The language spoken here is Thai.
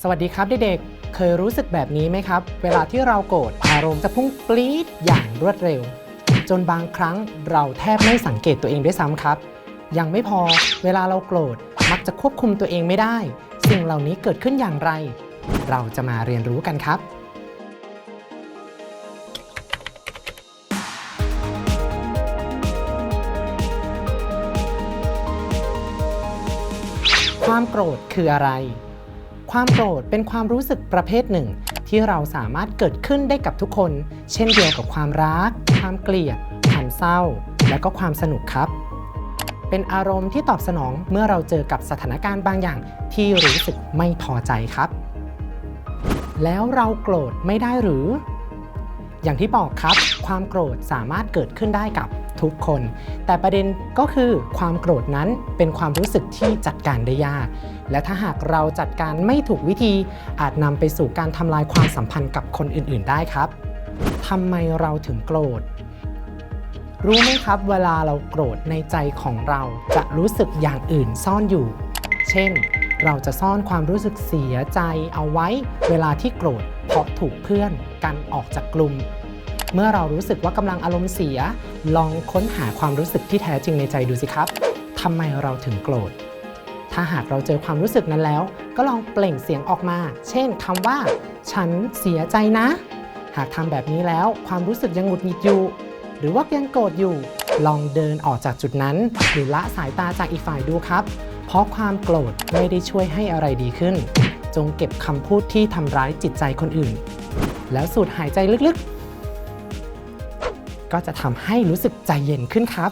สวัสดีครับเด็กๆ เคยรู้สึกแบบนี้ไหมครับ เวลาที่เราโกรธอารมณ์จะพุ่งปรี๊ดอย่างรวดเร็ว จนบางครั้งเราแทบไม่สังเกตตัวเองด้วยซ้ำครับ ยังไม่พอเวลาเราโกรธมักจะควบคุมตัวเองไม่ได้ สิ่งเหล่านี้เกิดขึ้นอย่างไร เราจะมาเรียนรู้กันครับความโกรธคืออะไร ความโกรธเป็นความรู้สึกประเภทหนึ่ง ที่เราสามารถเกิดขึ้นได้กับทุกคน เช่นเดียวกับความรัก ความเกลียด ความเศร้า และก็ความสนุกครับ เป็นอารมณ์ที่ตอบสนองเมื่อเราเจอกับสถานการณ์บางอย่างที่รู้สึกไม่พอใจครับ แล้วเราโกรธไม่ได้หรือ อย่างที่บอกครับ ความโกรธสามารถเกิดขึ้นได้กับ ทุกคน แต่ประเด็นก็คือความโกรธนั้นเป็นความรู้สึกที่จัดการได้ยาก และถ้าหากเราจัดการไม่ถูกวิธี อาจนำไปสู่การทำลายความสัมพันธ์กับคนอื่น ๆ ได้ครับทำไมเราถึงโกรธรู้ไหมครับเวลาเราโกรธในใจของเราจะรู้สึกอย่างอื่นซ่อนอยู่ เช่น เราจะซ่อนความรู้สึกเสียใจเอาไว้ เวลาที่โกรธเพราะถูกเพื่อนกันออกจากกลุ่ม เมื่อเรารู้สึกว่ากำลังอารมณ์เสีย ลองค้นหาความรู้สึกที่แท้จริงในใจดูสิครับทำไมเราถึงโกรธ ถ้าหากเราเจอความรู้สึกนั้นแล้ว ก็ลองเปล่งเสียงออกมา เช่นคำว่า ฉันเสียใจนะ หากทำแบบนี้แล้วความรู้สึกยังหงุดหงิดอยู่ หรือว่ายังโกรธอยู่ ลองเดินออกจากจุดนั้น หรือละสายตาจากอีกฝ่ายดูครับ เพราะความโกรธไม่ได้ช่วยให้อะไรดีขึ้น จงเก็บคำพูดที่ทำร้ายจิตใจคนอื่น แล้วสูดหายใจลึกๆ ก็จะทำให้รู้สึกใจเย็นขึ้นครับ